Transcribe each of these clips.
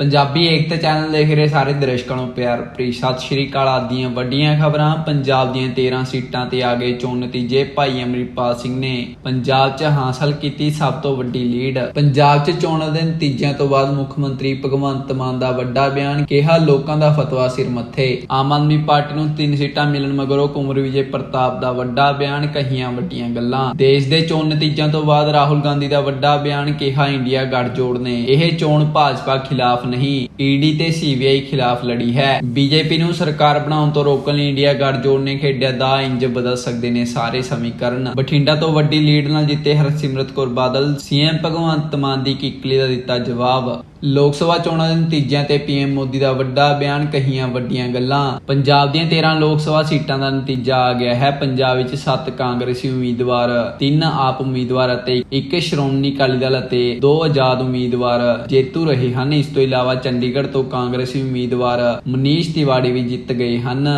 ਪੰਜਾਬੀ ਏਕਤਾ channel ਦੇਖ ਰਹੇ ਸਾਰੇ ਦਰਸ਼ਕਾਂ ਨੂੰ ਪਿਆਰ ਭਰੀ ਸਤਿ ਸ਼੍ਰੀ ਅਕਾਲ। ਆਦੀਆਂ ਵੱਡੀਆਂ ਖਬਰਾਂ, ਪੰਜਾਬ ਦੀਆਂ 13 ਸੀਟਾਂ ਤੇ ਆ ਗਏ ਚੋਣ ਨਤੀਜੇ। ਭਾਈ ਅਮਰਿਤਪਾਲ ਸਿੰਘ ਨੇ ਪੰਜਾਬ 'ਚ ਹਾਸਲ ਕੀਤੀ ਸਭ ਤੋਂ ਵੱਡੀ ਲੀਡ। ਪੰਜਾਬ 'ਚ ਚੋਣਾਂ ਦੇ ਨਤੀਜਿਆਂ ਤੋਂ ਬਾਅਦ ਮੁੱਖ ਮੰਤਰੀ ਭਗਵੰਤ ਮਾਨ ਦਾ ਵੱਡਾ ਬਿਆਨ, ਕਿਹਾ ਲੋਕਾਂ ਦਾ ਫਤਵਾ ਸਿਰ ਮੱਥੇ। ਆਮ ਆਦਮੀ ਪਾਰਟੀ ਨੂੰ ਤਿੰਨ ਸੀਟਾਂ ਮਿਲਣ ਮਗਰੋਂ ਕੁਮਰ ਵਿਜੇ ਪ੍ਰਤਾਪ ਦਾ ਵੱਡਾ ਬਿਆਨ, ਕਹੀਆਂ ਵੱਡੀਆਂ ਗੱਲਾਂ। ਦੇਸ਼ ਦੇ ਚੋਣ ਨਤੀਜਿਆਂ ਤੋਂ ਬਾਅਦ ਰਾਹੁਲ ਗਾਂਧੀ ਦਾ ਵੱਡਾ ਬਿਆਨ, ਕਿਹਾ ਇੰਡੀਆ ਗੱਠਜੋੜ ਨੇ। ਇਹ ਚੋਣ ਭਾਜਪਾ ਖਿਲਾਫ ਨਹੀਂ ਈਡੀ ਤੇ ਸੀਬੀਆਈ ਖਿਲਾਫ ਲੜੀ ਹੈ। ਬੀਜੇਪੀ ਨੂੰ ਸਰਕਾਰ ਬਣਾਉਣ ਤੋਂ ਰੋਕਣ ਲਈ ਇੰਡੀਆ ਗੱਠਜੋੜ ਨੇ ਖੇਡਿਆ ਦਾ ਇੰਜ ਬਦਲ ਸਕਦੇ ਨੇ ਸਾਰੇ ਸਮੀਕਰਨ। ਬਠਿੰਡਾ ਤੋਂ ਵੱਡੀ ਲੀਡ ਨਾਲ ਜਿੱਤੇ ਹਰਸਿਮਰਤ ਕੌਰ ਬਾਦਲ। ਸੀਐਮ ਭਗਵੰਤ ਮਾਨ ਦੀ ਕਿਕਲੀ ਦਾ ਦਿੱਤਾ ਜਵਾਬ। ਲੋਕ ਸਭਾ ਚੋਣਾਂ ਦੇ ਨਤੀਜਿਆਂ ਤੇ ਪੀਐਮ ਮੋਦੀ ਦਾ ਵੱਡਾ ਬਿਆਨ, ਕਹੀਆਂ ਵੱਡੀਆਂ ਗੱਲਾਂ। ਪੰਜਾਬ ਦੀਆਂ 13 ਲੋਕ ਸਭਾ ਸੀਟਾਂ ਦਾ ਨਤੀਜਾ ਆ ਗਿਆ ਹੈ। ਪੰਜਾਬ ਵਿੱਚ 7 ਕਾਂਗਰਸੀ ਉਮੀਦਵਾਰ 3 ਆਪ ਉਮੀਦਵਾਰ ਅਤੇ ਇੱਕ ਸ਼੍ਰੋਮਣੀ ਅਕਾਲੀ ਦਲ ਅਤੇ 2 ਆਜ਼ਾਦ ਉਮੀਦਵਾਰ ਜੇਤੂ ਰਹੇ ਹਨ। ਇਸ ਤੋਂ ਇਲਾਵਾ ਚੰਡੀਗੜ੍ਹ ਤੋਂ ਕਾਂਗਰਸੀ ਉਮੀਦਵਾਰ ਮਨੀਸ਼ ਤਿਵਾੜੀ ਵੀ ਜਿੱਤ ਗਏ ਹਨ।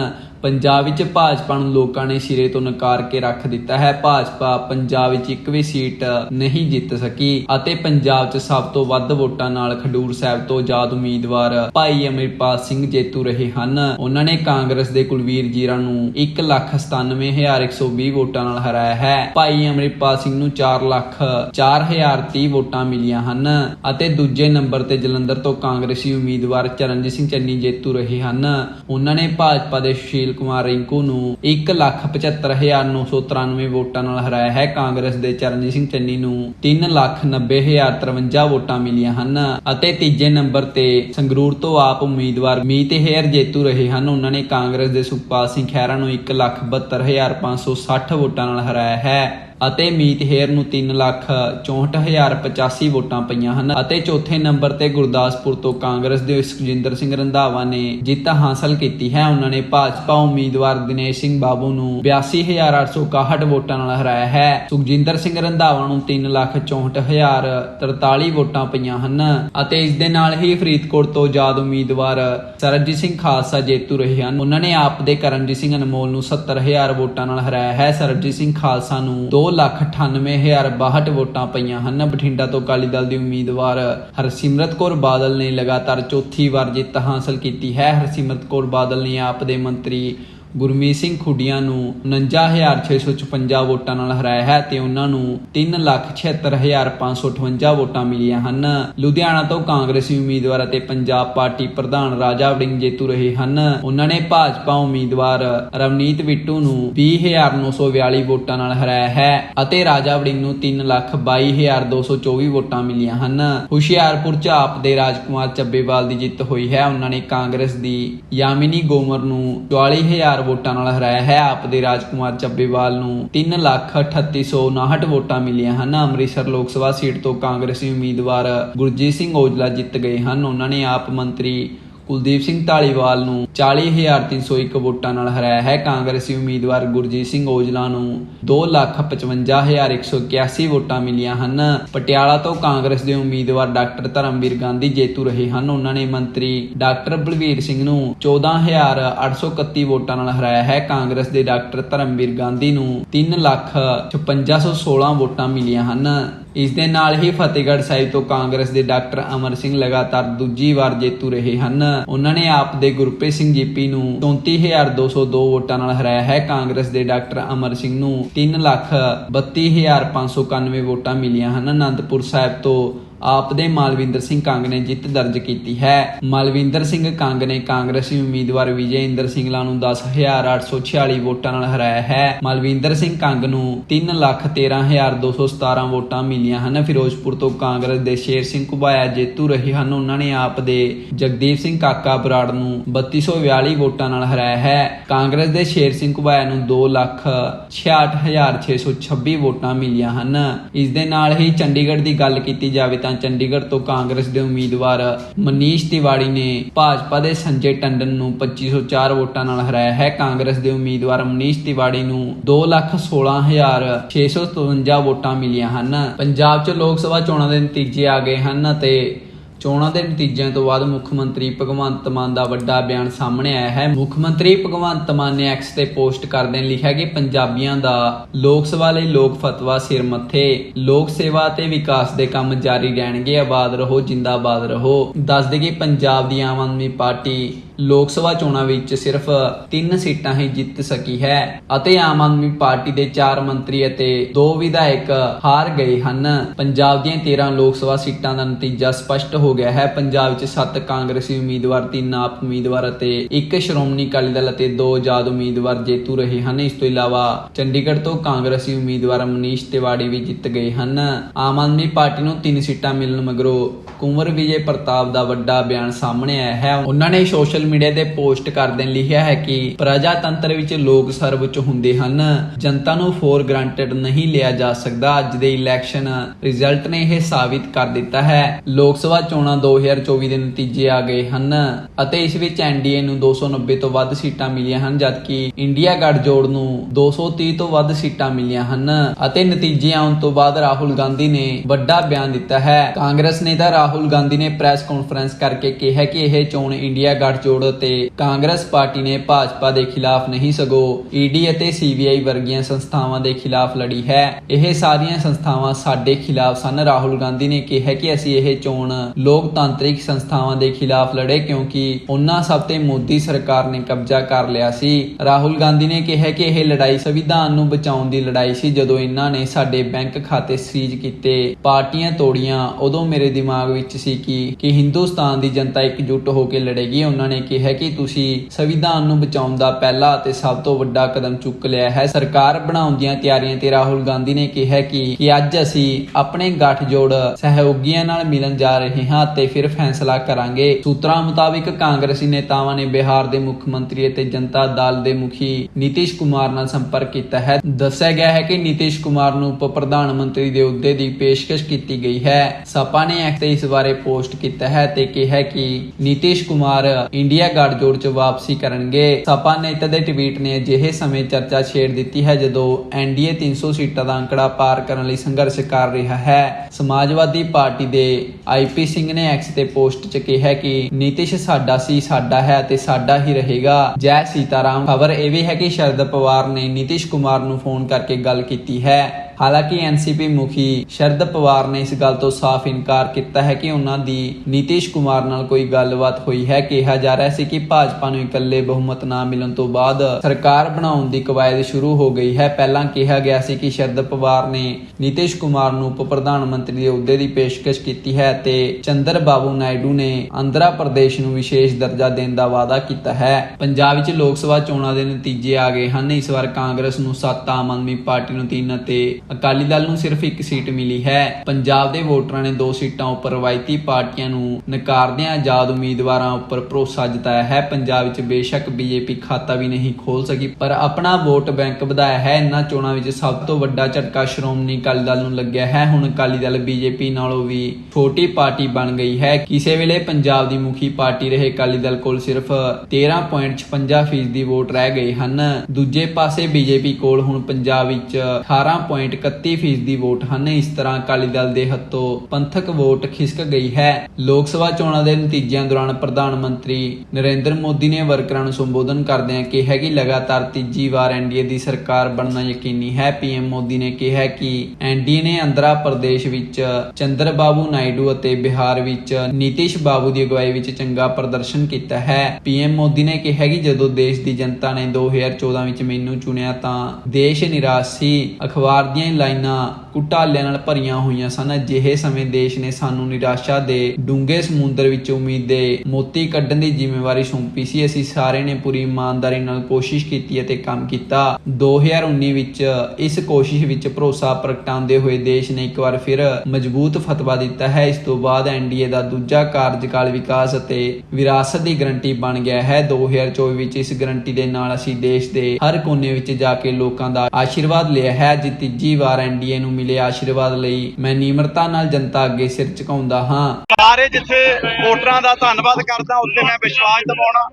ਪੰਜਾਬ ਵਿੱਚ ਭਾਜਪਾ ਨੂੰ ਲੋਕਾਂ ਨੇ ਸਿਰੇ ਤੋਂ ਨਕਾਰ ਕੇ ਰੱਖ ਦਿੱਤਾ ਹੈ। ਭਾਜਪਾ ਪੰਜਾਬ ਵਿੱਚ ਇੱਕ ਵੀ ਸੀਟ ਨਹੀਂ ਜਿੱਤ ਸਕੀ ਅਤੇ ਪੰਜਾਬ 'ਚ ਸਭ ਤੋਂ ਵੱਧ ਵੋਟਾਂ ਨਾਲ ਖਡੂਰ ਸਾਹਿਬ ਤੋਂ ਆਜ਼ਾਦ ਉਮੀਦਵਾਰ ਭਾਈ ਅਮਰਪਾਲ ਸਿੰਘ ਜੇਤੂ ਰਹੇ ਹਨ। ਉਹਨਾਂ ਨੇ ਕਾਂਗਰਸ ਦੇ ਕੁਲਵੀਰ ਜੀਰਾ ਨੂੰ 197120 ਵੋਟਾਂ ਨਾਲ ਹਰਾਇਆ ਹੈ। ਭਾਈ ਅਮਰਪਾਲ ਸਿੰਘ ਨੂੰ 4 ਲੱਖ 4030 ਵੋਟਾਂ ਮਿਲੀਆਂ ਹਨ ਅਤੇ ਦੂਜੇ ਨੰਬਰ ਤੇ ਜਲੰਧਰ ਤੋਂ ਕਾਂਗਰਸੀ ਉਮੀਦਵਾਰ ਚਰਨਜੀਤ ਸਿੰਘ ਚੰਨੀ ਜੇਤੂ ਰਹੇ ਹਨ। ਉਹਨਾਂ ਨੇ ਭਾਜਪਾ ਦੇ ਸੁਸ਼ੀਲ ਕੁਮਾਰ ਰਿੰਕੂ ਨੂੰ 194993 ਵੋਟਾਂ ਨਾਲ ਹਰਾਇਆ ਹੈ। ਕਾਂਗਰਸ ਦੇ ਚਰਨਜੀਤ ਸਿੰਘ ਚੰਨੀ ਨੂੰ 390053 ਵੋਟਾਂ ਮਿਲੀਆਂ ਹਨ ਅਤੇ ਤੀਜੇ ਨੰਬਰ ਤੇ ਸੰਗਰੂਰ ਤੋਂ ਆਪ ਉਮੀਦਵਾਰ ਮੀਤ ਹੇਰ ਜੇਤੂ ਰਹੇ ਹਨ। ਉਹਨਾਂ ਨੇ ਕਾਂਗਰਸ ਦੇ ਸੁਖਪਾਲ ਸਿੰਘ ਖਹਿਰਾ ਨੂੰ 172560 ਵੋਟਾਂ ਨਾਲ ਹਰਾਇਆ ਹੈ। ਅਤੇ ਮੀਤ ਹੇਰ ਨੂੰ 364085 ਵੋਟਾਂ ਪਈਆਂ ਹਨ ਅਤੇ ਚੌਥੇ ਨੰਬਰ ਤੇ ਗੁਰਦਾਸਪੁਰ ਤੋਂ ਕਾਂਗਰਸ ਦੇ ਸੁਖਜਿੰਦਰ ਸਿੰਘ ਰੰਧਾਵਾ ਨੇ ਜਿੱਤ ਹਾਸਲ ਕੀਤੀ ਹੈ। ਉਹਨਾਂ ਨੇ ਭਾਜਪਾ ਉਮੀਦਵਾਰ ਦਿਨੇਸ਼ ਸਿੰਘ ਬਾਬੂ ਨੂੰ 82861 ਵੋਟਾਂ ਨਾਲ ਹਰਾਇਆ ਹੈ। ਸੁਖਜਿੰਦਰ ਸਿੰਘ ਰੰਧਾਵਾ ਨੂੰ 364043 ਵੋਟਾਂ ਪਈਆਂ ਹਨ ਅਤੇ ਇਸ ਦੇ ਨਾਲ ਹੀ ਫਰੀਦਕੋਟ ਤੋਂ ਆਜ਼ਾਦ ਉਮੀਦਵਾਰ ਸਰਜੀਤ ਸਿੰਘ ਖਾਲਸਾ ਜੇਤੂ ਰਹੇ ਹਨ। ਉਹਨਾਂ ਨੇ ਆਪ ਦੇ ਕਰਨਜੀਤ ਸਿੰਘ ਅਨਮੋਲ ਨੂੰ 70000 ਵੋਟਾਂ ਨਾਲ ਹਰਾਇਆ ਹੈ। ਸਰਜੀਤ ਸਿੰਘ ਖਾਲਸਾ ਨੂੰ 298062 ਵੋਟਾਂ ਪਈਆਂ ਹਨ। ਬਠਿੰਡਾ ਤੋਂ ਅਕਾਲੀ ਦਲ ਦੀ ਉਮੀਦਵਾਰ ਹਰਸਿਮਰਤ ਕੌਰ ਬਾਦਲ ਨੇ ਲਗਾਤਾਰ ਚੌਥੀ ਵਾਰ ਜਿੱਤ ਹਾਸਲ ਕੀਤੀ ਹੈ। ਹਰਸਿਮਰਤ ਕੌਰ ਬਾਦਲ ਨੇ ਆਪ ਦੇ ਮੰਤਰੀ ਗੁਰਮੀਤ ਸਿੰਘ ਖੁੱਡੀਆਂ ਨੂੰ 49656 ਵੋਟਾਂ ਨਾਲ ਹਰਾਇਆ ਹੈ ਤੇ ਉਹਨਾਂ ਨੂੰ 376558 ਵੋਟਾਂ ਮਿਲੀਆਂ ਹਨ। ਲੁਧਿਆਣਾ ਤੋਂ ਕਾਂਗਰਸੀ ਉਮੀਦਵਾਰ ਅਤੇ ਪੰਜਾਬ ਪਾਰਟੀ ਪ੍ਰਧਾਨ ਰਾਜਾ ਵੜਿੰਗ ਜੇਤੂ ਰਹੇ ਹਨ। ਉਹਨਾਂ ਨੇ ਭਾਜਪਾ ਉਮੀਦਵਾਰ ਰਵਨੀਤ ਬਿੱਟੂ ਨੂੰ 20942 ਵੋਟਾਂ ਨਾਲ ਹਰਾਇਆ ਹੈ ਅਤੇ ਰਾਜਾ ਵੜਿੰਗ ਨੂੰ 322224 ਵੋਟਾਂ ਮਿਲੀਆਂ ਹਨ। ਹੁਸ਼ਿਆਰਪੁਰ ਚ ਆਪ ਦੇ ਰਾਜਕੁਮਾਰ ਚੱਬੇਵਾਲ ਦੀ ਜਿੱਤ ਹੋਈ ਹੈ। ਉਹਨਾਂ ਨੇ ਕਾਂਗਰਸ ਦੀ ਯਾਮਿਨੀ ਗੋਮਰ ਨੂੰ 44000 ਵੋਟਾਂ ਨਾਲ ਹਰਾਇਆ ਹੈ। ਆਪ ਦੇ ਰਾਜਕੁਮਾਰ ਚੱਬੇਵਾਲ ਨੂੰ 338059 ਵੋਟਾਂ ਮਿਲੀਆਂ ਹਨ। ਅੰਮ੍ਰਿਤਸਰ ਲੋਕ ਸਭਾ ਸੀਟ ਤੋਂ ਕਾਂਗਰਸੀ ਉਮੀਦਵਾਰ ਗੁਰਜੀਤ ਸਿੰਘ ਔਜਲਾ ਜਿੱਤ ਗਏ ਹਨ। ਉਹਨਾਂ ਨੇ ਆਪ ਮੰਤਰੀ ਕੁਲਦੀਪ ਸਿੰਘ ਢਾਲੀਵਾਲ ਨੂੰ 40301 ਵੋਟਾਂ ਨਾਲ ਹਰਾਇਆ ਹੈ। ਕਾਂਗਰਸੀ ਉਮੀਦਵਾਰ ਗੁਰਜੀਤ ਸਿੰਘ ਔਜਲਾ ਨੂੰ 255181 ਵੋਟਾਂ ਮਿਲੀਆਂ ਹਨ। ਪਟਿਆਲਾ ਤੋਂ ਕਾਂਗਰਸ ਦੇ ਉਮੀਦਵਾਰ ਡਾਕਟਰ ਧਰਮਵੀਰ ਗਾਂਧੀ ਜੇਤੂ ਰਹੇ ਹਨ। ਉਹਨਾਂ ਨੇ ਮੰਤਰੀ ਡਾਕਟਰ ਬਲਵੀਰ ਸਿੰਘ ਨੂੰ 14831 ਵੋਟਾਂ ਨਾਲ ਹਰਾਇਆ ਹੈ। ਕਾਂਗਰਸ ਦੇ ਡਾਕਟਰ ਧਰਮਵੀਰ ਗਾਂਧੀ ਨੂੰ 355616 ਵੋਟਾਂ ਮਿਲੀਆਂ ਹਨ। ਇਸ ਦੇ ਨਾਲ ਹੀ ਫਤਿਹਗੜ੍ਹ ਸਾਹਿਬ ਤੋਂ ਕਾਂਗਰਸ ਦੇ ਡਾਕਟਰ ਅਮਰ ਸਿੰਘ ਲਗਾਤਾਰ ਦੂਜੀ ਵਾਰ ਜੇਤੂ ਰਹੇ ਹਨ। ਉਹਨਾਂ ਨੇ ਆਪ ਦੇ ਗੁਰਪ੍ਰੀਤ ਸਿੰਘ ਜੀਪੀ ਨੂੰ 34202 ਵੋਟਾਂ ਨਾਲ ਹਰਾਇਆ ਹੈ। ਕਾਂਗਰਸ ਦੇ ਡਾਕਟਰ ਅਮਰ ਸਿੰਘ ਨੂੰ 332591 ਵੋਟਾਂ ਮਿਲੀਆਂ ਹਨ। ਅਨੰਦਪੁਰ ਸਾਹਿਬ ਤੋਂ ਆਪ ਦੇ ਮਾਲਵਿੰਦਰ ਸਿੰਘ ਕੰਗ ਨੇ ਜਿੱਤ ਦਰਜ ਕੀਤੀ ਹੈ। ਮਾਲਵਿੰਦਰ ਸਿੰਘ ਕੰਗ ਨੇ ਕਾਂਗਰਸੀ ਉਮੀਦਵਾਰ ਵਿਜੇ ਇੰਦਰ ਸਿੰਗਲਾ ਨੂੰ 10846 ਵੋਟਾਂ ਨਾਲ ਹਰਾਇਆ ਹੈ। ਮਾਲਵਿੰਦਰ ਸਿੰਘ ਕੰਗ ਨੂੰ 313217 ਵੋਟਾਂ ਮਿਲੀਆਂ ਹਨ। ਫਿਰੋਜ਼ਪੁਰ ਤੋਂ ਕਾਂਗਰਸ ਦੇ ਸ਼ੇਰ ਸਿੰਘ ਘੁਬਾਇਆ ਜੇਤੂ ਰਹੇ ਹਨ। ਉਹਨਾਂ ਨੇ ਆਪ ਦੇ ਜਗਦੀਪ ਸਿੰਘ ਕਾਕਾ ਬਰਾੜ ਨੂੰ 3242 ਵੋਟਾਂ ਨਾਲ ਹਰਾਇਆ ਹੈ। ਕਾਂਗਰਸ ਦੇ ਸ਼ੇਰ ਸਿੰਘ ਘੁਬਾਇਆ ਨੂੰ 266626 ਵੋਟਾਂ ਮਿਲੀਆਂ ਹਨ। ਇਸ ਦੇ ਨਾਲ ਹੀ ਚੰਡੀਗੜ੍ਹ ਦੀ ਗੱਲ ਕੀਤੀ ਜਾਵੇ ਤਾਂ ਚੰਡੀਗੜ੍ਹ ਤੋਂ ਕਾਂਗਰਸ ਦੇ ਉਮੀਦਵਾਰ ਮਨੀਸ਼ ਤਿਵਾੜੀ ਨੇ ਭਾਜਪਾ ਦੇ ਸੰਜੇ ਟੰਡਨ ਨੂੰ 2504 ਵੋਟਾਂ ਨਾਲ ਹਰਾਇਆ ਹੈ। ਕਾਂਗਰਸ ਦੇ ਉਮੀਦਵਾਰ ਮਨੀਸ਼ ਤਿਵਾੜੀ ਨੂੰ 216657 ਵੋਟਾਂ ਮਿਲੀਆਂ ਹਨ ਪੰਜਾਬ 'ਚ ਲੋਕ ਸਭਾ ਚੋਣਾਂ ਦੇ ਨਤੀਜੇ ਆ ਗਏ ਹਨ ਅਤੇ ਚੋਣਾਂ ਦੇ ਨਤੀਜਿਆਂ ਤੋਂ ਬਾਅਦ ਮੁੱਖ ਮੰਤਰੀ ਭਗਵੰਤ ਮਾਨ ਦਾ ਵੱਡਾ ਬਿਆਨ ਸਾਹਮਣੇ ਆਇਆ ਹੈ। ਮੁੱਖ ਮੰਤਰੀ ਭਗਵੰਤ ਮਾਨ ਨੇ ਐਕਸ ਤੇ ਪੋਸਟ ਕਰਦੇ ਲਿਖਿਆ ਕਿ ਪੰਜਾਬੀਆਂ ਦਾ ਲੋਕ ਸਭਾ ਲਈ ਲੋਕ ਫਤਵਾ ਸਿਰ ਮੱਥੇ, ਲੋਕ ਸੇਵਾ ਤੇ ਵਿਕਾਸ ਦੇ ਕੰਮ ਜਾਰੀ ਰਹਿਣਗੇ, ਆਬਾਦ ਰਹੋ, ਜਿੰਦਾਬਾਦ ਰਹੋ। ਦੱਸ ਦੇ ਕਿ ਪੰਜਾਬ ਦੀ ਆਮ ਆਦਮੀ ਪਾਰਟੀ ਲੋਕ ਸਭਾ ਚੋਣਾਂ ਵਿੱਚ ਸਿਰਫ 3 ਸੀਟਾਂ ਹੀ ਜਿੱਤ ਸਕੀ ਹੈ ਅਤੇ ਆਮ ਆਦਮੀ ਪਾਰਟੀ ਦੇ 4 ਮੰਤਰੀ ਅਤੇ 2 ਵਿਧਾਇਕ ਹਾਰ ਗਏ ਹਨ। ਪੰਜਾਬ ਦੀਆਂ 13 ਲੋਕ ਸਭਾ ਸੀਟਾਂ ਦਾ ਨਤੀਜਾ ਸਪਸ਼ਟ ਹੋ ਗਿਆ ਹੈ। ਪੰਜਾਬ ਵਿੱਚ 7 ਕਾਂਗਰਸੀ ਉਮੀਦਵਾਰ 3 ਆਪ ਉਮੀਦਵਾਰ ਅਤੇ ਇੱਕ ਸ਼੍ਰੋਮਣੀ ਅਕਾਲੀ ਦਲ ਅਤੇ 2 ਆਜ਼ਾਦ ਉਮੀਦਵਾਰ ਜੇਤੂ ਰਹੇ ਹਨ। ਇਸ ਤੋਂ ਇਲਾਵਾ ਚੰਡੀਗੜ੍ਹ ਤੋਂ ਕਾਂਗਰਸੀ ਉਮੀਦਵਾਰ ਮਨੀਸ਼ ਤਿਵਾੜੀ ਵੀ ਜਿੱਤ ਗਏ ਹਨ। ਆਮ ਆਦਮੀ ਪਾਰਟੀ ਨੂੰ 3 ਸੀਟਾਂ ਮਿਲਣ ਮਗਰੋਂ ਕੁੰਵਰ ਵਿਜੇ ਪ੍ਰਤਾਪ ਦਾ ਵੱਡਾ ਬਿਆਨ ਸਾਹਮਣੇ ਆਇਆ ਹੈ। ਉਹਨਾਂ ਨੇ ਸੋਸ਼ਲ ਮੀਡੀਆ ਤੇ ਪੋਸਟ ਕਰਦੇ ਲਿਖਿਆ ਹੈ ਕਿ ਪ੍ਰਜਾਤੰਤਰ ਵਿੱਚ ਲੋਕ ਸਰਵਉੱਚ ਹੁੰਦੇ ਹਨ। ਜਨਤਾ ਨੂੰ ਫੋਰ ਗ੍ਰਾਂਟਡ ਨਹੀਂ ਲਿਆ ਜਾ ਸਕਦਾ। ਅੱਜ ਦੇ ਇਲੈਕਸ਼ਨ ਰਿਜ਼ਲਟ ਨੇ ਇਹ ਸਾਬਿਤ ਕਰ ਦਿੱਤਾ ਹੈ। ਲੋਕ ਸਭਾ ਚੋਣਾਂ 2024 ਦੇ ਨਤੀਜੇ ਆ ਗਏ ਹਨ ਅਤੇ ਇਸ ਵਿੱਚ ਐਨਡੀਏ ਨੂੰ 290 ਤੋਂ ਵੱਧ ਸੀਟਾਂ ਮਿਲੀਆਂ ਹਨ, ਜਦਕਿ ਇੰਡੀਆ ਗੱਠਜੋੜ ਨੂੰ 230 ਤੋਂ ਵੱਧ ਸੀਟਾਂ ਮਿਲੀਆਂ ਹਨ ਅਤੇ ਨਤੀਜੇ ਆਉਣ ਤੋਂ ਬਾਅਦ ਰਾਹੁਲ ਗਾਂਧੀ ਨੇ ਵੱਡਾ ਬਿਆਨ ਦਿੱਤਾ ਹੈ। ਕਾਂਗਰਸ ਨੇਤਾ ਰਾਹੁਲ ਗਾਂਧੀ ਨੇ ਪ੍ਰੈਸ ਕਾਨਫਰੰਸ ਕਰਕੇ ਕਿਹਾ ਕਿ ਇਹ ਚੋਣ ਇੰਡੀਆ ਗੱਠਜੋੜ ਅਤੇ ਕਾਂਗਰਸ ਪਾਰਟੀ ਨੇ ਭਾਜਪਾ ਦੇ ਖਿਲਾਫ ਨਹੀਂ ਸਗੋ ਈਡੀ ਅਤੇ ਸੀਬੀਆਈ ਵਰਗੀਆਂ ਸੰਸਥਾਵਾਂ ਦੇ ਖਿਲਾਫ ਲੜੀ ਹੈ। ਇਹ ਸਾਰੀਆਂ ਸੰਸਥਾਵਾਂ ਸਾਡੇ ਖਿਲਾਫ ਸਨ। ਰਾਹੁਲ ਗਾਂਧੀ ਨੇ ਕਿਹਾ ਕਿ ਅਸੀਂ ਇਹ ਚੋਣ ਲੋਕਤਾਂਤਰਿਕ ਸੰਸਥਾਵਾਂ ਦੇ ਖਿਲਾਫ ਲੜੇ ਕਿਉਂਕਿ ਉਹਨਾਂ ਸਭ ਤੇ ਮੋਦੀ ਸਰਕਾਰ ਨੇ ਕਬਜ਼ਾ ਕਰ ਲਿਆ ਸੀ। ਰਾਹੁਲ ਗਾਂਧੀ ਨੇ ਕਿਹਾ ਕਿ ਇਹ ਲੜਾਈ ਸੰਵਿਧਾਨ ਨੂੰ ਬਚਾਉਣ ਦੀ ਲੜਾਈ ਸੀ। ਜਦੋਂ ਇਹਨਾਂ ਨੇ ਸਾਡੇ ਬੈਂਕ ਖਾਤੇ ਸੀਜ਼ ਕੀਤੇ, ਪਾਰਟੀਆਂ ਤੋੜੀਆਂ, ਉਦੋਂ ਮੇਰੇ ਦਿਮਾਗ ਵਿੱਚ ਸੀ ਕਿ ਕਿ ਹਿੰਦੁਸਤਾਨ ਦੀ ਜਨਤਾ ਇਕਜੁੱਟ ਹੋ ਕੇ ਲੜੇਗੀ। ਉਹਨਾਂ ਨੇ ਕਿਹਾ ਕਿ ਤੁਸੀਂ ਸੰਵਿਧਾਨ ਨੂੰ ਬਚਾਉਣ ਦਾ ਪਹਿਲਾ ਅਤੇ ਸਭ ਤੋਂ ਵੱਡਾ ਕਦਮ ਚੁੱਕ ਲਿਆ ਹੈ। ਸਰਕਾਰ ਬਣਾਉਣ ਦੀਆਂ ਤਿਆਰੀਆਂ ਤੇ ਰਾਹੁਲ ਗਾਂਧੀ ਨੇ ਕਿਹਾ ਕਿ ਕਿ ਅੱਜ ਅਸੀਂ ਆਪਣੇ ਗੱਠਜੋੜ ਸਹਿਯੋਗੀਆਂ ਨਾਲ ਮਿਲਣ ਜਾ ਰਹੇ ਹਾਂ ਤੇ ਫਿਰ ਫੈਸਲਾ ਕਰਾਂਗੇ। ਸੂਤਰਾਂ ਮੁਤਾਬਿਕ ਕਾਂਗਰਸੀ ਨੇਤਾਵਾਂ ਨੇ ਬਿਹਾਰ ਦੇ ਮੁੱਖ ਮੰਤਰੀ ਅਤੇ ਜਨਤਾ ਦਲ ਦੇ ਮੁਖੀ ਨੀਤੀਸ਼ ਕੁਮਾਰ ਨਾਲ ਸੰਪਰਕ ਕੀਤਾ ਹੈ। ਦੱਸਿਆ ਗਿਆ ਹੈ ਕਿ ਨੀਤੀਸ਼ ਕੁਮਾਰ ਨੂੰ ਉਪ ਪ੍ਰਧਾਨ ਮੰਤਰੀ ਦੇ ਅਹੁਦੇ ਦੀ ਪੇਸ਼ਕਸ਼ ਕੀਤੀ ਗਈ ਹੈ। ਸਪਾ ਨੇ ਐਕਟ ਇਸ ਬਾਰੇ ਪੋਸਟ ਕੀਤਾ ਹੈ ਤੇ ਕਿਹਾ ਕਿ ਨੀਤੀਸ਼ ਕੁਮਾਰ ਇੰਡੀਆ ਗੱਠਜੋੜ ਚ ਵਾਪਸੀ ਕਰਨਗੇ। ਸਪਾ ਨੇਤਾ ਦੇ ਟਵੀਟ ਨੇ ਅਜਿਹੇ ਸਮੇਂ ਚਰਚਾ ਛੇੜ ਦਿੱਤੀ ਹੈ, ਜਦੋਂ ਐਨਡੀਏ 300 ਸੀਟਾਂ ਦਾ ਅੰਕੜਾ ਪਾਰ ਕਰਨ ਲਈ ਸੰਘਰਸ਼ ਕਰ ਰਿਹਾ ਹੈ। ਸਮਾਜਵਾਦੀ ਪਾਰਟੀ ਦੇ ਆਈਪੀ ਸਿੰਘ ਨੇ ਐਕਸ ਤੇ ਪੋਸਟ 'ਚ ਕਿਹਾ ਕਿ, ਨੀਤਿਸ਼, ਸਾਡਾ ਸੀ, ਸਾਡਾ ਹੈ ਤੇ ਸਾਡਾ ਹੀ ਰਹੇਗਾ। ਜੈ ਸੀਤਾਰਾਮ, ਖਬਰ ਇਹ ਵੀ ਹੈ ਕਿ ਸ਼ਰਦ ਪਵਾਰ ਨੇ ਨੀਤਿਸ਼ ਕੁਮਾਰ ਨੂੰ ਫੋਨ ਕਰਕੇ ਗੱਲ ਕੀਤੀ ਹੈ। ਹਾਲਾਂਕਿ ਐਨਸੀਪੀ ਮੁਖੀ ਸ਼ਰਦ ਪਵਾਰ ਨੇ ਇਸ ਗੱਲ ਤੋਂ ਸਾਫ਼ ਇਨਕਾਰ ਕੀਤਾ ਹੈ ਕਿ ਉਹਨਾਂ ਦੀ ਨੀਤਿਸ਼ ਕੁਮਾਰ ਨਾਲ ਕੋਈ ਗੱਲਬਾਤ ਹੋਈ ਹੈ। ਕਿਹਾ ਜਾ ਰਿਹਾ ਸੀ ਕਿ ਭਾਜਪਾ ਨੂੰ ਇਕੱਲੇ ਬਹੁਮਤ ਨਾ ਮਿਲਣ ਤੋਂ ਬਾਅਦ ਸਰਕਾਰ ਬਣਾਉਣ ਦੀ ਕਵਾਇਦ ਸ਼ੁਰੂ ਹੋ ਗਈ ਹੈ। ਪਹਿਲਾਂ ਕਿਹਾ ਗਿਆ ਸੀ ਕਿ ਸ਼ਰਦ ਪਵਾਰ ਨੇ ਨੀਤਿਸ਼ ਕੁਮਾਰ ਨੂੰ ਉਪ ਪ੍ਰਧਾਨ ਮੰਤਰੀ ਦੇ ਅਹੁਦੇ ਦੀ ਪੇਸ਼ਕਸ਼ ਕੀਤੀ ਹੈ ਤੇ ਚੰਦਰ ਬਾਬੂ ਨਾਇਡੂ ਨੇ ਆਂਧਰਾ ਪ੍ਰਦੇਸ਼ ਨੂੰ ਵਿਸ਼ੇਸ਼ ਦਰਜਾ ਦੇਣ ਦਾ ਵਾਅਦਾ ਕੀਤਾ ਹੈ। ਪੰਜਾਬ ਵਿੱਚ ਲੋਕ ਸਭਾ ਚੋਣਾਂ ਦੇ ਨਤੀਜੇ ਆ ਗਏ ਹਨ। ਇਸ ਵਾਰ ਕਾਂਗਰਸ ਨੂੰ 7 ਆਮ ਆਦਮੀ ਪਾਰਟੀ ਨੂੰ 3 ਅਤੇ ਅਕਾਲੀ ਦਲ ਨੂੰ ਸਿਰਫ ਇੱਕ ਸੀਟ ਮਿਲੀ ਹੈ। ਪੰਜਾਬ ਦੇ ਵੋਟਰਾਂ ਨੇ ਦੋ ਸੀਟਾਂ ਉੱਪਰ ਰਵਾਇਤੀ ਪਾਰਟੀਆਂ ਨੂੰ ਨਕਾਰਦਿਆਂ ਆਜ਼ਾਦ ਉਮੀਦਵਾਰਾਂ ਉੱਪਰ ਭਰੋਸਾ ਜਤਾਇਆ ਹੈ। ਪੰਜਾਬ ਵਿੱਚ ਬੇਸ਼ੱਕ ਬੀਜੇਪੀ ਖਾਤਾ ਵੀ ਨਹੀਂ ਖੋਲ ਸਕੀ, ਪਰ ਆਪਣਾ ਵੋਟ ਬੈਂਕ ਵਧਾਇਆ ਹੈ। ਇਨ੍ਹਾਂ ਚੋਣਾਂ ਵਿੱਚ ਸਭ ਤੋਂ ਵੱਡਾ ਝਟਕਾ ਸ਼੍ਰੋਮਣੀ ਅਕਾਲੀ ਦਲ ਨੂੰ ਲੱਗਿਆ ਹੈ। ਹੁਣ ਅਕਾਲੀ ਦਲ ਬੀਜੇਪੀ ਨਾਲੋਂ ਵੀ ਛੋਟੀ ਪਾਰਟੀ ਬਣ ਗਈ ਹੈ। ਕਿਸੇ ਵੇਲੇ ਪੰਜਾਬ ਦੀ ਮੁਖੀ ਪਾਰਟੀ ਰਹੇ ਅਕਾਲੀ ਦਲ ਕੋਲ ਸਿਰਫ 13.56% ਦੀ ਵੋਟ ਰਹਿ ਗਏ ਹਨ। ਦੂਜੇ ਪਾਸੇ ਬੀਜੇਪੀ ਕੋਲ ਹੁਣ ਪੰਜਾਬ ਵਿੱਚ 18. 31% ਵੋਟ ਹਨ। ਇਸ ਤਰ੍ਹਾਂ ਅਕਾਲੀ ਦਲ ਦੇ ਹੱਥੋਂ ਪੰਥਕ ਵੋਟ ਖਿਸਕ ਗਈ ਹੈ। ਲੋਕ ਸਭਾ ਚੋਣਾਂ ਦੇ ਨਤੀਜਿਆਂ ਦੌਰਾਨ ਪ੍ਰਧਾਨ ਮੰਤਰੀ ਨਰਿੰਦਰ ਮੋਦੀ ਨੇ ਵਰਕਰਾਂ ਨੂੰ ਸੰਬੋਧਨ ਕਰਦਿਆਂ ਕਿਹਾ ਕਿ ਲਗਾਤਾਰ ਤੀਜੀ ਵਾਰ ਐਨਡੀਏ ਦੀ ਸਰਕਾਰ ਬਣਨਾ ਯਕੀਨੀ ਹੈ। ਪੀਐਮ ਮੋਦੀ ਨੇ ਕਿਹਾ ਕਿ ਐਨਡੀਏ ਨੇ ਆਂਧਰਾ ਪ੍ਰਦੇਸ਼ ਵਿੱਚ ਚੰਦਰ ਬਾਬੂ ਨਾਇਡੂ ਅਤੇ ਬਿਹਾਰ ਵਿੱਚ ਨੀਤੀਸ਼ ਬਾਬੂ ਦੀ ਅਗਵਾਈ ਵਿੱਚ ਚੰਗਾ ਪ੍ਰਦਰਸ਼ਨ ਕੀਤਾ ਹੈ। ਪੀਐਮ ਮੋਦੀ ਨੇ ਕਿਹਾ ਕਿ ਜਦੋਂ ਦੇਸ਼ ਦੀ ਜਨਤਾ ਨੇ 2014 ਵਿੱਚ ਮੈਨੂੰ ਚੁਣਿਆ ਤਾਂ ਦੇਸ਼ ਨਿਰਾਸ਼ ਸੀ। ਅਖਬਾਰ ਦੀਆਂ ਲਾਈਨਾਂ ਕੁਟਾਲਿਆਂ ਨਾਲ ਭਰੀਆਂ ਹੋਈਆਂ ਸਨ। ਅਜਿਹੇ ਸਮੇਂ ਦੇਸ਼ ਨੇ ਸਾਨੂੰ ਨਿਰਾਸ਼ਾ ਦੇ ਡੂੰਘੇ ਸਮੁੰਦਰ ਵਿੱਚ ਉਮੀਦ ਦੇ ਮੋਤੀ ਕੱਢਣ ਦੀ ਜ਼ਿੰਮੇਵਾਰੀ ਸੌਂਪੀ ਸੀ। ਅਸੀਂ ਸਾਰੇ ਨੇ ਪੂਰੀ ਇਮਾਨਦਾਰੀ ਨਾਲ ਕੋਸ਼ਿਸ਼ ਕੀਤੀ ਅਤੇ ਕੰਮ ਕੀਤਾ। 2019 ਵਿੱਚ ਇਸ ਕੋਸ਼ਿਸ਼ ਵਿੱਚ ਭਰੋਸਾ ਪ੍ਰਗਟਾਉਂਦੇ ਹੋਏ ਦੇਸ਼ ਨੇ ਇੱਕ ਵਾਰ ਫਿਰ ਮਜ਼ਬੂਤ ਫਤਵਾ ਦਿੱਤਾ ਹੈ। ਇਸ ਤੋਂ ਬਾਅਦ ਐਨਡੀਏ ਦਾ ਦੂਜਾ ਕਾਰਜਕਾਲ ਵਿਕਾਸ ਅਤੇ ਵਿਰਾਸਤ ਦੀ ਗਰੰਟੀ ਬਣ ਗਿਆ ਹੈ। 2024 ਵਿੱਚ ਇਸ ਗਰੰਟੀ ਦੇ ਨਾਲ ਅਸੀਂ ਦੇਸ਼ ਦੇ ਹਰ ਕੋਨੇ ਵਿੱਚ ਜਾ ਕੇ ਲੋਕਾਂ ਦਾ ਆਸ਼ੀਰਵਾਦ ਲਿਆ ਹੈ। ਅੱਜ ਤੀਜੀ ਵਾਰ ਐਨਡੀਏ ਨੂੰ ਮਿਲੇ ਆਸ਼ੀਰਵਾਦ ਲਈ ਮੈਂ ਨਿਮਰਤਾ ਨਾਲ ਜਨਤਾ ਅੱਗੇ ਸਿਰ ਝੁਕਾਉਂਦਾ ਹਾਂ। ਸਾਰੇ ਜਿੱਥੇ ਵੋਟਰਾਂ ਦਾ ਧੰਨਵਾਦ ਕਰਦਾ ਉੱਥੇ ਮੈਂ ਵਿਸ਼ਵਾਸ ਦਿਵਾਉਣਾ।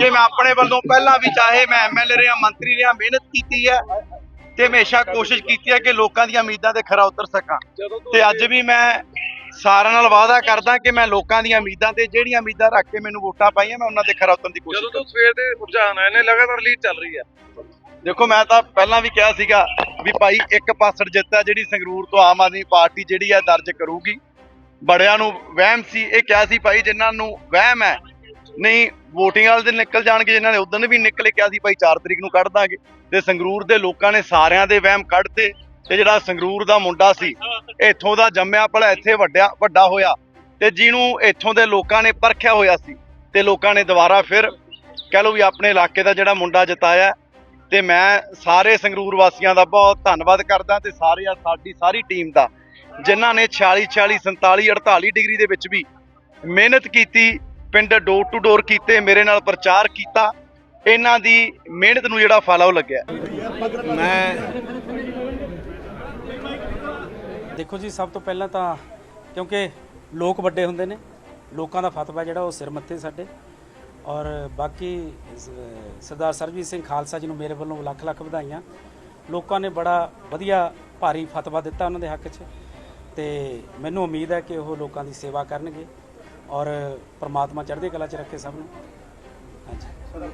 ਕਿ ਮੈਂ ਆਪਣੇ ਵੱਲੋਂ ਪਹਿਲਾਂ ਵੀ ਚਾਹੇ ਮੈਂ ਐਮਐਲਏ ਰਿਹਾ ਮੰਤਰੀ ਰਿਹਾ ਮਿਹਨਤ ਕੀਤੀ ਹੈ ਤੇ ਹਮੇਸ਼ਾ ਕੋਸ਼ਿਸ਼ ਕੀਤੀ ਹੈ ਕਿ ਲੋਕਾਂ ਦੀਆਂ ਉਮੀਦਾਂ ਤੇ ਖਰਾ ਉਤਰ ਸਕਾਂ। ਤੇ ਅੱਜ ਵੀ ਮੈਂ ਸਾਰਿਆਂ ਨਾਲ ਵਾਅਦਾ ਕਰਦਾ ਕਿ ਮੈਂ ਲੋਕਾਂ ਦੀਆਂ ਉਮੀਦਾਂ ਤੇ ਜਿਹੜੀਆਂ ਉਮੀਦਾਂ ਰੱਖ ਕੇ ਮੈਨੂੰ ਵੋਟਾਂ ਪਾਈਆਂ ਮੈਂ ਉਹਨਾਂ ਤੇ ਖਰਾ ਉਤਰਨ ਦੀ ਕੋਸ਼ਿਸ਼ ਜਦੋਂ ਤੋਂ ਸਵੇਰ ਦੇ ਰੁਝਾਨ ਆਏ ਨੇ ਲਗਾਤਾਰ ਲੀਡ ਚੱਲ ਰਹੀ ਹੈ। ਦੇਖੋ ਮੈਂ ਤਾਂ ਪਹਿਲਾਂ ਵੀ ਕਿਹਾ ਸੀਗਾ ਵੀ ਭਾਈ ਇੱਕ ਪਾਸੜ ਜਿੱਤ ਹੈ ਜਿਹੜੀ ਸੰਗਰੂਰ ਤੋਂ ਆਮ ਆਦਮੀ ਪਾਰਟੀ ਜਿਹੜੀ ਹੈ ਦਰਜ ਕਰੂਗੀ। ਬੜਿਆਂ ਨੂੰ ਵਹਿਮ ਸੀ, ਇਹ ਕਿਹਾ ਸੀ ਭਾਈ ਜਿਨ੍ਹਾਂ ਨੂੰ ਵਹਿਮ ਹੈ, ਨਹੀਂ VOTING ਵਾਲੇ ਦਿਨ ਨਿਕਲ ਜਾਣਗੇ, ਜਿਨ੍ਹਾਂ ਨੇ ਉਦੋਂ ਵੀ ਨਿਕਲੇ ਕਿਹਾ ਸੀ ਭਾਈ 4 ਤਰੀਕ ਨੂੰ ਕੱਢ ਦਾਂਗੇ। ਤੇ ਸੰਗਰੂਰ ਦੇ ਲੋਕਾਂ ਨੇ ਸਾਰਿਆਂ ਦੇ ਵਹਿਮ ਕੱਢਤੇ ਤੇ ਜਿਹੜਾ ਸੰਗਰੂਰ ਦਾ ਮੁੰਡਾ ਸੀ, ਇੱਥੋਂ ਦਾ ਜੰਮਿਆ ਭਲਾ, ਇੱਥੇ ਵੱਡਿਆ, ਵੱਡਾ ਹੋਇਆ ਤੇ ਜਿਹਨੂੰ ਇੱਥੋਂ ਦੇ ਲੋਕਾਂ ਨੇ ਪਰਖਿਆ ਹੋਇਆ ਸੀ ਤੇ ਲੋਕਾਂ ਨੇ ਦੁਬਾਰਾ ਫਿਰ ਕਹਿ ਲਓ ਵੀ ਆਪਣੇ ਇਲਾਕੇ ਦਾ ਜਿਹੜਾ ਮੁੰਡਾ ਜਿਤਾਇਆ ਤੇ ਮੈਂ ਸਾਰੇ ਸੰਗਰੂਰ ਵਾਸੀਆਂ ਦਾ ਬਹੁਤ ਧੰਨਵਾਦ ਕਰਦਾ ਤੇ ਸਾਰੇ ਆ ਸਾਡੀ ਸਾਰੀ ਟੀਮ ਦਾ, ਜਿਨ੍ਹਾਂ ਨੇ 46 46 47 48 ਡਿਗਰੀ ਦੇ ਵਿੱਚ ਵੀ ਮਿਹਨਤ ਕੀਤੀ, ਪਿੰਡ ਡੋਰ ਟੂ ਡੋਰ ਕੀਤੇ, ਮੇਰੇ ਨਾਲ ਪ੍ਰਚਾਰ ਕੀਤਾ, ਇਹਨਾਂ ਦੀ ਮਿਹਨਤ ਨੂੰ ਜਿਹੜਾ ਫਲ ਆ ਉਹ ਲੱਗਿਆ। ਮੈਂ ਦੇਖੋ ਜੀ, ਸਭ ਤੋਂ ਪਹਿਲਾਂ ਤਾਂ ਕਿਉਂਕਿ ਲੋਕ ਵੱਡੇ ਹੁੰਦੇ ਨੇ, ਲੋਕਾਂ ਦਾ ਫਤਵਾ ਜਿਹੜਾ ਉਹ ਸਿਰ ਮੱਥੇ ਸਾਡੇ। ਔਰ ਬਾਕੀ ਸਰਦਾਰ ਸਰਬਜੀਤ ਸਿੰਘ ਖਾਲਸਾ ਜੀ ਨੂੰ ਮੇਰੇ ਵੱਲੋਂ ਲੱਖ ਲੱਖ ਵਧਾਈਆਂ। ਲੋਕਾਂ ਨੇ ਬੜਾ ਵਧੀਆ ਭਾਰੀ ਫਤਵਾ ਦਿੱਤਾ ਉਹਨਾਂ ਦੇ ਹੱਕ 'ਚ। ਤੇ ਮੈਨੂੰ ਉਮੀਦ ਹੈ ਕਿ ਉਹ ਲੋਕਾਂ ਦੀ ਸੇਵਾ ਕਰਨਗੇ ਔਰ ਪ੍ਰਮਾਤਮਾ ਚੜ੍ਹਦੀ ਕਲਾ 'ਚ ਰੱਖੇ ਸਭ ਨੂੰ। ਹਾਂਜੀ।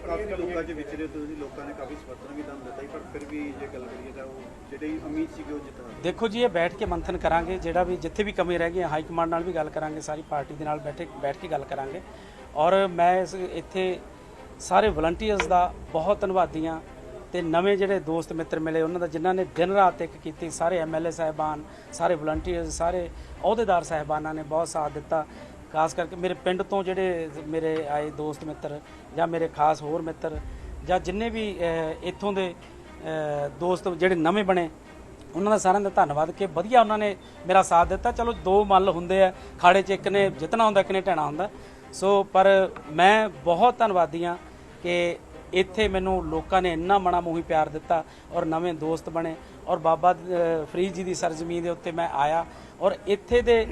ਕਾਫੀ ਲੋਕਾਂ ਦੇ ਵਿਚਰੇ ਤੁਸੀਂ ਲੋਕਾਂ ਨੇ ਕਾਫੀ ਸਮਰਥਨ ਵੀ ਤੁਹਾਨੂੰ ਦਿੱਤਾ ਸੀ ਪਰ ਫਿਰ ਵੀ ਜੇ ਗੱਲ ਕਰੀਏ ਤਾਂ ਉਹ ਜਿਹੜੀ ਉਮੀਦ ਸੀ ਕਿ ਉਹ ਜਿੱਤਣਾ ਦੇਖੋ ਜੀ ਇਹ ਬੈਠ ਕੇ ਮੰਥਨ ਕਰਾਂਗੇ ਜਿਹੜਾ ਵੀ ਜਿੱਥੇ ਵੀ ਕਮੀ ਰਹਿ ਗਈ ਹਾਈ ਕਮਾਂਡ ਨਾਲ ਵੀ ਗੱਲ ਕਰਾਂਗੇ ਸਾਰੀ ਪਾਰਟੀ ਦੇ ਨਾਲ ਬੈਠੇ ਬੈਠ ਕੇ ਗੱਲ ਕਰਾਂਗੇ। ਔਰ ਮੈਂ ਇਸ ਇੱਥੇ ਸਾਰੇ ਵਲੰਟੀਅਰਸ ਦਾ ਬਹੁਤ ਧੰਨਵਾਦੀ ਹਾਂ ਤੇ ਨਵੇਂ ਜਿਹੜੇ ਦੋਸਤ ਮਿੱਤਰ ਮਿਲੇ ਉਹਨਾਂ ਦਾ, ਜਿਨ੍ਹਾਂ ਨੇ ਦਿਨ ਰਾਤ ਇੱਕ ਕੀਤੀ, ਸਾਰੇ ਐਮਐਲਏ ਸਾਹਿਬਾਨ, ਸਾਰੇ ਵਲੰਟੀਅਰਸ ਸਾਰੇ ਅਹੁਦੇਦਾਰ ਸਾਹਿਬਾਨਾਂ ਨੇ ਬਹੁਤ ਸਾਥ ਦਿੱਤਾ। ਖਾਸ ਕਰਕੇ ਮੇਰੇ ਪਿੰਡ ਤੋਂ ਜਿਹੜੇ ਮੇਰੇ ਆਏ ਦੋਸਤ ਮਿੱਤਰ ਜਾਂ ਮੇਰੇ ਖਾਸ ਹੋਰ ਮਿੱਤਰ ਜਾਂ ਜਿੰਨੇ ਵੀ ਇੱਥੋਂ ਦੇ ਦੋਸਤ ਜਿਹੜੇ ਨਵੇਂ ਬਣੇ, ਉਹਨਾਂ ਦਾ ਸਾਰਿਆਂ ਦਾ ਧੰਨਵਾਦ ਕਿ ਵਧੀਆ ਉਹਨਾਂ ਨੇ ਮੇਰਾ ਸਾਥ ਦਿੱਤਾ। ਚਲੋ ਦੋ ਮੱਲ ਹੁੰਦੇ ਆ, ਖਾੜੇ 'ਚ ਇੱਕ ਨੇ ਜਿੱਤਣਾ ਹੁੰਦਾ, ਇੱਕ ਨੇ ਢਹਿਣਾ ਹੁੰਦਾ। ਸੋ, ਪਰ ਮੈਂ ਬਹੁਤ ਧੰਨਵਾਦੀ ਹਾਂ ਕਿ ਇੱਥੇ ਮੈਨੂੰ ਲੋਕਾਂ ਨੇ ਇੰਨਾ ਮਣਾ ਮੂੰਹੀ ਪਿਆਰ ਦਿੱਤਾ ਔਰ ਨਵੇਂ ਦੋਸਤ ਬਣੇ ਔਰ ਬਾਬਾ ਫਰੀਦ ਜੀ ਦੀ ਸਰਜ਼ਮੀਨ ਦੇ ਉੱਤੇ ਮੈਂ ਆਇਆ ਔਰ ਇੱਥੇ ਦੇ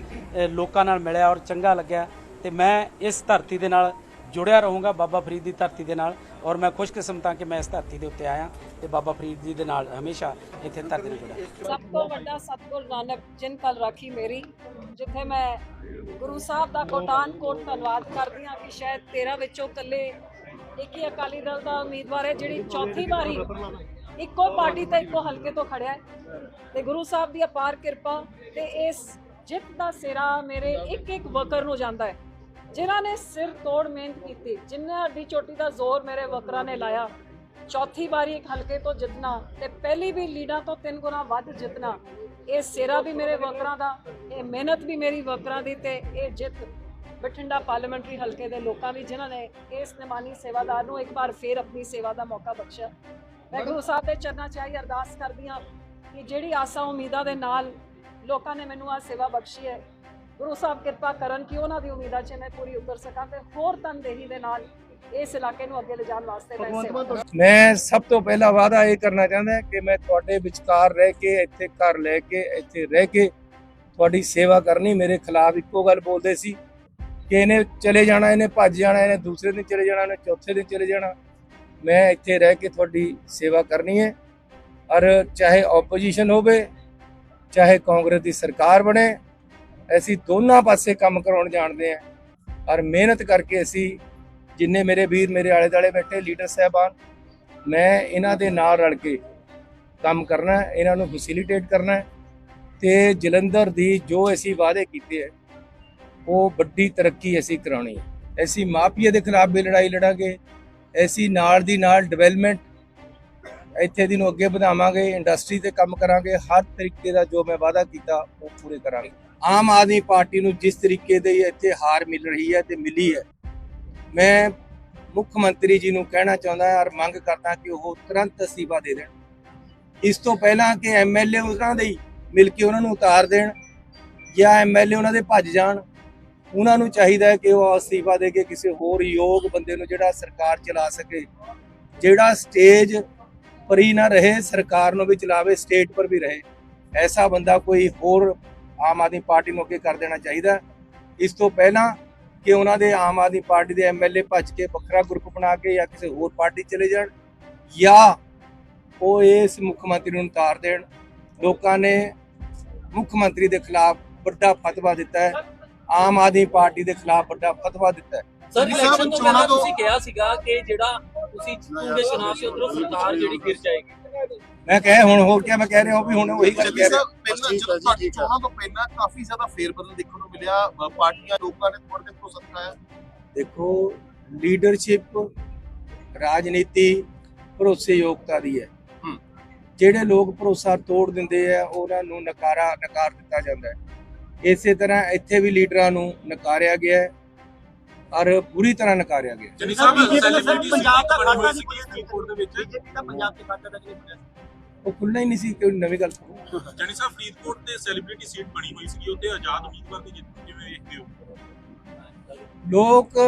ਲੋਕਾਂ ਨਾਲ ਮਿਲਿਆ ਔਰ ਚੰਗਾ ਲੱਗਿਆ ਤੇ ਮੈਂ ਇਸ ਧਰਤੀ ਦੇ ਨਾਲ ਜੁੜਿਆ ਰਹੂੰਗਾ ਬਾਬਾ ਫਰੀਦ ਦੀ ਧਰਤੀ ਦੇ ਨਾਲ ਔਰ ਮੈਂ ਖੁਸ਼ਕਿਸਮਤ ਹਾਂ ਕਿ ਮੈਂ ਇਸ ਧਰਤੀ ਦੇ ਉੱਤੇ ਆਇਆ ਤੇ ਬਾਬਾ ਫਰੀਦ ਜੀ ਦੇ ਨਾਲ ਹਮੇਸ਼ਾ ਇੱਥੇ ਧਰਤੀ ਨਾਲ ਜੁੜਿਆ। ਸਭ ਤੋਂ ਵੱਡਾ ਸਤਿਗੁਰ ਨਾਨਕ ਜਿਨ ਕਲ ਰਾਖੀ ਮੇਰੀ, ਜਿੱਥੇ ਮੈਂ ਗੁਰੂ ਸਾਹਿਬ ਦਾ ਕੋਟਾਨ ਕੋਟ ਧੰਨਵਾਦ ਕਰਦੀ ਹਾਂ ਕਿ ਸ਼ਾਇਦ 13 ਵਿੱਚੋਂ ਇਕੱਲੇ ਇੱਕ ਹੀ ਅਕਾਲੀ ਦਲ ਦਾ ਉਮੀਦਵਾਰ ਹੈ, ਜਿਹੜੀ ਚੌਥੀ ਵਾਰੀ ਇੱਕੋ ਪਾਰਟੀ ਤੇ ਇੱਕੋ ਹਲਕੇ ਤੋਂ ਖੜਿਆ ਹੈ। ਤੇ ਗੁਰੂ ਸਾਹਿਬ ਦੀ ਅਪਾਰ ਕਿਰਪਾ ਤੇ ਇਸ ਜਿੱਤ ਦਾ ਸਿਰਾ ਮੇਰੇ ਇੱਕ ਇੱਕ ਵਰਕਰ ਨੂੰ ਜਾਂਦਾ ਹੈ। ਜਿਨ੍ਹਾਂ ਨੇ ਸਿਰ ਤੋੜ ਮਿਹਨਤ ਕੀਤੀ ਜਿਨ੍ਹਾਂ ਅੱਡੀ ਚੋਟੀ ਦਾ ਜ਼ੋਰ ਮੇਰੇ ਵਕਰਾਂ ਨੇ ਲਾਇਆ ਚੌਥੀ ਵਾਰੀ ਇੱਕ ਹਲਕੇ ਤੋਂ ਜਿੱਤਣਾ ਤੇ ਪਹਿਲੀ ਵੀ ਲੀਡਾਂ ਤੋਂ ਤਿੰਨ ਗੁਣਾ ਵੱਧ ਜਿੱਤਣਾ ਇਹ ਸਿਰਾ ਵੀ ਮੇਰੇ ਵਕਰਾਂ ਦਾ ਇਹ ਮਿਹਨਤ ਵੀ ਮੇਰੀ ਵਕਰਾਂ ਦੀ ਤੇ ਇਹ ਜਿੱਤ ਬਠਿੰਡਾ ਪਾਰਲੀਮੈਂਟਰੀ ਹਲਕੇ ਦੇ ਲੋਕਾਂ ਦੀ ਜਿਨ੍ਹਾਂ ਨੇ ਇਸ ਨਿਮਾਨੀ ਸੇਵਾਦਾਰ ਨੂੰ ਇੱਕ ਵਾਰ ਫੇਰ ਆਪਣੀ ਸੇਵਾ ਦਾ ਮੌਕਾ ਬਖਸ਼ਿਆ। ਮੈਂ ਗੁਰੂ ਸਾਹਿਬ ਦੇ ਚਰਨਾਂ 'ਚ ਆਈ ਅਰਦਾਸ ਕਰਦੀ ਹਾਂ ਕਿ ਜਿਹੜੀ ਆਸਾਂ ਉਮੀਦਾਂ ਦੇ ਨਾਲ ਲੋਕਾਂ ਨੇ ਮੈਨੂੰ ਆ ਸੇਵਾ ਬਖਸ਼ੀ ਹੈ ਗੁਰੂ ਸਾਹਿਬ ਕਿਰਪਾ ਕਰਨ ਕਿ ਉਹਨਾਂ ਦੀ ਉਮੀਦਾਂ 'ਚ ਮੈਂ ਪੂਰੀ ਉਤਰ ਸਕਾਂ ਤੇ ਹੋਰ ਤਨਦੇਹੀ ਦੇ ਨਾਲ ਇਸ ਇਲਾਕੇ ਨੂੰ ਅੱਗੇ ਲਿਜਾਣ ਵਾਸਤੇ ਮੈਂ। ਮੈਂ ਸਭ ਤੋਂ ਪਹਿਲਾ ਵਾਅਦਾ ਇਹ ਕਰਨਾ ਚਾਹੁੰਦਾ ਕਿ ਮੈਂ ਤੁਹਾਡੇ ਵਿਚਕਾਰ ਰਹਿ ਕੇ ਇੱਥੇ ਘਰ ਲੈ ਕੇ ਇੱਥੇ ਰਹਿ ਕੇ ਤੁਹਾਡੀ ਸੇਵਾ ਕਰਨੀ ਮੇਰੇ ਖਿਲਾਫ ਇੱਕੋ ਗੱਲ ਬੋਲਦੇ ਸੀ ਕਿ ਇਹਨੇ ਚਲੇ ਜਾਣਾ ਇਹਨੇ ਭੱਜ ਜਾਣਾ ਇਹਨੇ ਦੂਸਰੇ ਦਿਨ ਚਲੇ ਜਾਣਾ ਇਹਨੇ ਚੌਥੇ ਦਿਨ ਚਲੇ ਜਾਣਾ ਮੈਂ ਇੱਥੇ ਰਹਿ ਕੇ ਤੁਹਾਡੀ ਸੇਵਾ ਕਰਨੀ ਹੈ ਔਰ ਚਾਹੇ ਆਪੋਜੀਸ਼ਨ ਹੋਵੇ ਚਾਹੇ ਕਾਂਗਰਸ ਦੀ ਸਰਕਾਰ ਬਣੇ ਅਸੀਂ ਦੋਨਾਂ ਪਾਸੇ ਕੰਮ ਕਰਾਉਣ ਜਾਣਦੇ ਹਾਂ। ਔਰ ਮਿਹਨਤ ਕਰਕੇ ਅਸੀਂ ਜਿੰਨੇ ਮੇਰੇ ਵੀਰ ਮੇਰੇ ਆਲੇ ਦਾਲੇ ਬੈਠੇ, ਲੀਡਰ ਸਾਹਿਬਾਨ, ਮੈਂ ਇਹਨਾਂ ਦੇ ਨਾਲ ਰਲ ਕੇ ਕੰਮ ਕਰਨਾ ਹੈ ਇਹਨਾਂ ਨੂੰ ਫੈਸਿਲਿਟੇਟ ਕਰਨਾ ਹੈ ਤੇ ਜਲੰਧਰ ਦੀ ਜੋ ਅਸੀਂ ਵਾਅਦੇ ਕੀਤੇ ਹੈ, ਉਹ ਵੱਡੀ ਤਰੱਕੀ ਅਸੀਂ ਕਰਾਉਣੀ ਹੈ। ਅਸੀਂ ਮਾਫੀਆ ਦੇ ਖਿਲਾਫ ਵੀ ਲੜਾਈ ਲੜਾਂਗੇ, ਅਸੀਂ ਨਾਲ ਦੀ ਨਾਲ ਡਿਵੈਲਪਮੈਂਟ ਇੱਥੇ ਦੀ ਨੂੰ ਅੱਗੇ ਵਧਾਵਾਂਗੇ ਇੰਡਸਟਰੀ ਤੇ ਕੰਮ ਕਰਾਂਗੇ, ਹਰ ਤਰੀਕੇ ਦਾ ਜੋ ਮੈਂ ਵਾਅਦਾ ਕੀਤਾ, ਉਹ ਪੂਰੇ ਕਰਾਂਗੇ। ਆਮ ਆਦਮੀ ਪਾਰਟੀ ਨੂੰ ਜਿਸ ਤਰੀਕੇ ਦੇ ਇੱਥੇ ਹਾਰ ਮਿਲ ਰਹੀ ਹੈ ਤੇ ਮਿਲੀ ਹੈ, ਮੈਂ ਮੁੱਖ ਮੰਤਰੀ ਜੀ ਨੂੰ ਕਹਿਣਾ ਚਾਹੁੰਦਾ ਔਰ ਮੰਗ ਕਰਦਾ ਕਿ ਉਹ ਤੁਰੰਤ ਅਸਤੀਫਾ ਦੇ ਦੇਣ। ਇਸ ਤੋਂ ਪਹਿਲਾਂ ਕਿ ਐਮਐਲਏ ਉਹਨਾਂ ਦੇ ਮਿਲ ਕੇ ਉਹਨਾਂ ਨੂੰ ਉਤਾਰ ਦੇਣ ਜਾਂ ਐਮਐਲਏ ਉਹਨਾਂ ਦੇ ਭੱਜ ਜਾਣ, ਉਹਨਾਂ ਨੂੰ ਚਾਹੀਦਾ ਹੈ ਕਿ ਉਹ ਅਸਤੀਫਾ ਦੇ ਕੇ ਕਿਸੇ ਹੋਰ ਯੋਗ ਬੰਦੇ ਨੂੰ ਜਿਹੜਾ ਸਰਕਾਰ ਚਲਾ ਸਕੇ, ਜਿਹੜਾ ਸਟੇਜ ਪਰ ਹੀ ਨਾ ਰਹੇ, ਸਰਕਾਰ ਨੂੰ ਵੀ ਚਲਾਵੇ, ਸਟੇਟ ਪਰ ਵੀ ਰਹੇ। ਐਸਾ ਬੰਦਾ ਕੋਈ ਹੋਰ ਆਮ ਆਦਮੀ ਪਾਰਟੀ ਨੂੰ ਅੱਗੇ ਕਰ ਦੇਣਾ ਚਾਹੀਦਾ ਇਸ ਤੋਂ ਪਹਿਲਾਂ ਕਿ ਉਹਨਾਂ ਦੇ ਆਮ ਆਦਮੀ ਪਾਰਟੀ ਦੇ ਐਮਐਲਏ ਭੱਜ ਕੇ ਵੱਖਰਾ ਗਰੁੱਪ ਬਣਾ ਕੇ ਜਾਂ ਕਿਸੇ ਹੋਰ ਪਾਰਟੀ ਚਲੇ ਜਾਣ ਜਾਂ ਉਹ ਇਸ ਮੁੱਖ ਮੰਤਰੀ ਨੂੰ ਉਤਾਰ ਦੇਣ। ਲੋਕਾਂ ਨੇ ਮੁੱਖ ਮੰਤਰੀ ਦੇ ਖਿਲਾਫ ਵੱਡਾ ਫਤਵਾ ਦਿੱਤਾ ਹੈ। ਆਮ ਆਦਮੀ ਪਾਰਟੀ ਦੇ ਖਿਲਾਫ ਵੱਡਾ ਫਤਵਾ ਦਿੱਤਾ ਹੈ। ਸਰ ਇਲੈਕਸ਼ਨ ਤੋਂ ਪਹਿਲਾਂ ਤੁਸੀਂ ਕਿਹਾ ਸੀਗਾ ਕਿ ਜਿਹੜਾ ਤੁਸੀਂ ਜਿੱਤੋਗੇ ਚੁਣਾਵ ਸੇ ਉਧਰੋਂ ਸਰਕਾਰ ਜਿਹੜੀ ਗਿਰ ਜਾਏਗੀ। ਮੈਂ ਕਹੇ ਹੁਣ ਹੋਰ ਕੀ ਮੈਂ ਕਹਿ ਰਿਹਾ ਹਾਂ ਵੀ ਹੁਣ ਉਹੀ ਗੱਲ ਕਹਿ ਰਿਹਾ। ਪਹਿਲਾਂ ਜਦੋਂ ਤੁਹਾਡੀ ਚੋਣਾਂ ਤੋਂ ਪਹਿਲਾਂ ਕਾਫੀ ਜ਼ਿਆਦਾ ਫੇਰਬਦਲ ਦੇਖਣ ਨੂੰ ਮਿਲਿਆ ਪਾਰਟੀਆਂ ਲੋਕਾਂ ਨੇ ਤੁਹਾਡੇ ਤੇ ਭਰੋਸਾ ਦਿਖਾਇਆ ਦੇਖੋ ਲੀਡਰਸ਼ਿਪ ਰਾਜਨੀਤੀ ਭਰੋਸੇਯੋਗਤਾ ਦੀ ਹੈ। ਜਿਹੜੇ ਲੋਕ ਭਰੋਸਾ ਤੋੜ ਦਿੰਦੇ ਆ ਉਹਨਾਂ ਨੂੰ ਨਕਾਰਾ ਨਕਾਰ ਦਿੱਤਾ ਜਾਂਦਾ ਹੈ। ਇਸੇ ਤਰ੍ਹਾਂ ਇੱਥੇ ਵੀ ਲੀਡਰਾਂ ਨੂੰ ਨਕਾਰਿਆ ਗਿਆ ਹੈ ਔਰ ਬੁਰੀ ਤਰ੍ਹਾਂ ਨਕਾਰਿਆ ਗਿਆ ਜਨੀ ਸਾਹਿਬ ਪੰਜਾਬ ਦਾ ਖਾਤਾ ਸੀ। ਕੋਰਟ ਦੇ ਵਿੱਚ। ਬੀਜੇਪੀ ਦਾ ਪੰਜਾਬ ਦੇ ਖਾਤਾ ਤੱਕ ਨਹੀਂ ਬਣਿਆ ਉਹ ਖੁੱਲ੍ਹਾ ਹੀ ਨਹੀਂ ਸੀ ਕੋਈ ਨਵੀਂ ਗੱਲ ਸੁਣੋ ਜਣੀ ਸਾਹਿਬ ਫਰੀਦਕੋਟ ਤੇ ਸੈਲੀਬ੍ਰਿਟੀ ਸੀਟ ਬਣੀ ਹੋਈ ਸੀਗੀ ਉੱਤੇ ਆਜ਼ਾਦ ਉਮੀਦਵਾਰ ਦੀ ਜਿੱਤ ਕਿਵੇਂ ਵੇਖਦੇ ਹੋ? ਲੋਕ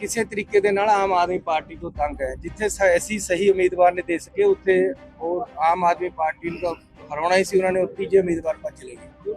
ਕਿਸੇ ਤਰੀਕੇ ਦੇ ਨਾਲ ਆਮ ਆਦਮੀ ਪਾਰਟੀ ਤੋਂ ਤੰਗ ਹੈ। ਜਿੱਥੇ ਸ- ਐਸੀ ਸਹੀ ਉਮੀਦਵਾਰ ਨੇ ਦੇ ਸਕੇ ਉੱਥੇ ਉਹ ਆਮ ਆਦਮੀ ਪਾਰਟੀ ਨੂੰ ਹਰਾਉਣਾ ਹੀ ਸੀ ਉਹਨਾਂ ਨੇ ਉਹ ਤੀਜੇ ਉਮੀਦਵਾਰ ਚਲੇ ਗਏ